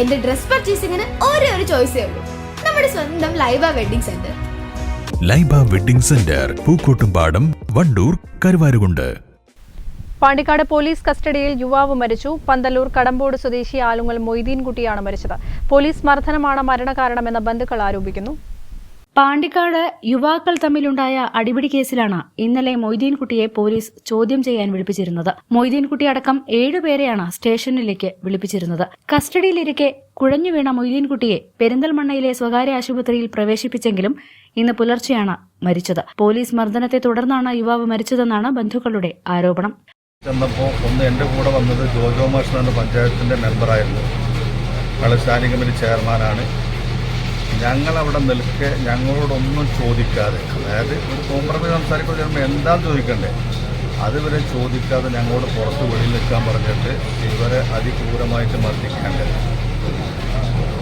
എന്റെ ഡ്രസ് പർച്ചേസിംഗിന് ഒരേ ഒരു ചോയ്സേ ഉള്ളൂ. നമ്മുടെ സ്വന്തം Laiba wedding centre. Laiba wedding centre Pookkottumpadam Wandoor Karuvarakundu. Pandikkad police കസ്റ്റഡിയിൽ യുവാവ് മരിച്ചു. പന്തല്ലൂർ കടമ്പോട് സ്വദേശി ആലുങ്ങൽ മൊയ്തീൻകുട്ടിയാണ് മരിച്ചത്. പോലീസ് മർദ്ദനമാണ് മരണകാരണമെന്ന് ബന്ധുക്കൾ ആരോപിക്കുന്നു. പാണ്ടിക്കാട് യുവാക്കൾ തമ്മിലുണ്ടായ അടിപിടി കേസിലാണ് ഇന്നലെ മൊയ്തീൻകുട്ടിയെ പോലീസ് ചോദ്യം ചെയ്യാൻ വിളിപ്പിച്ചിരുന്നത്. മൊയ്തീൻകുട്ടി അടക്കം ഏഴുപേരെയാണ് സ്റ്റേഷനിലേക്ക് വിളിപ്പിച്ചിരുന്നത്. കസ്റ്റഡിയിലിരിക്കെ കുഴഞ്ഞു വീണ മൊയ്തീൻകുട്ടിയെ പെരിന്തൽമണ്ണയിലെ സ്വകാര്യ ആശുപത്രിയിൽ പ്രവേശിപ്പിച്ചെങ്കിലും ഇന്ന് പുലർച്ചെയാണ് മരിച്ചത്. പോലീസ് മർദ്ദനത്തെ തുടർന്നാണ് യുവാവ് മരിച്ചതെന്നാണ് ബന്ധുക്കളുടെ ആരോപണം. ചെന്നപ്പോൾ ഒന്ന് എന്റെ കൂടെ വന്നത് ജോജോ മാഷ് പഞ്ചായത്തിന്റെ മെമ്പറായിരുന്നു അയാൾ കമ്മിറ്റി ചെയർമാനാണ് ഞങ്ങളവിടെ നിൽക്കെ ഞങ്ങളോടൊന്നും ചോദിക്കാതെ അതായത് ഒരു കോംപ്രമൈസ് സംസാരിക്കുമ്പോൾ ചിലപ്പോൾ എന്താ ചോദിക്കണ്ടേ? അതുവരെ ചോദിക്കാതെ ഞങ്ങളോട് പുറത്ത് വെളിയിൽ നിൽക്കാൻ പറഞ്ഞിട്ട് ഇവരെ അതിക്രൂരമായിട്ട് മർദ്ദിക്കേണ്ടത്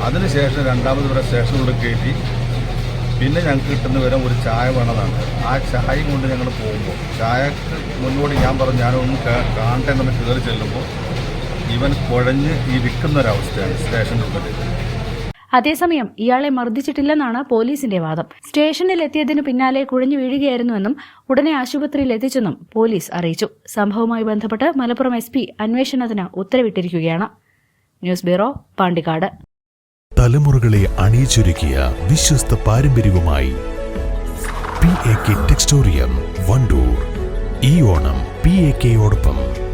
അതിനുശേഷം രണ്ടാമത് ഇവരെ സ്റ്റേഷനിലൂടെ കയറ്റി പിന്നെ ഞങ്ങൾക്ക് കിട്ടുന്ന വിവരം ഒരു ചായ വേണതാണ്. ആ ചായയും കൊണ്ട് ഞങ്ങൾ പോകുമ്പോൾ ചായക്ക് മുന്നോടി ഞാൻ പറഞ്ഞു ഞാനൊന്നും കാണട്ടെ നമ്മൾ കയറി ചെല്ലുമ്പോൾ ഇവൻ കുഴഞ്ഞ് ഈ ഒരവസ്ഥയാണ് സ്റ്റേഷന്റെ ഉള്ളിൽ അതേസമയം ഇയാളെ മർദ്ദിച്ചിട്ടില്ലെന്നാണ് പോലീസിന്റെ വാദം. സ്റ്റേഷനിൽ എത്തിയതിനു പിന്നാലെ കുഴഞ്ഞു വീഴുകയായിരുന്നുവെന്നും ഉടനെ ആശുപത്രിയിൽ എത്തിച്ചെന്നും പോലീസ് അറിയിച്ചു. സംഭവവുമായി ബന്ധപ്പെട്ട് മലപ്പുറം എസ് പി അന്വേഷണത്തിന് ഉത്തരവിട്ടിരിക്കുകയാണ്. News bureau Pandikkad. തലമുറകളെ അണിയിച്ചൊരുക്കിയ വിശ്വസ്ത പാരമ്പര്യവുമായി ടെക്സ്റ്റോറിയം വണ്ടൂർ. ഈ ഓണം പി എ കെയോടൊപ്പം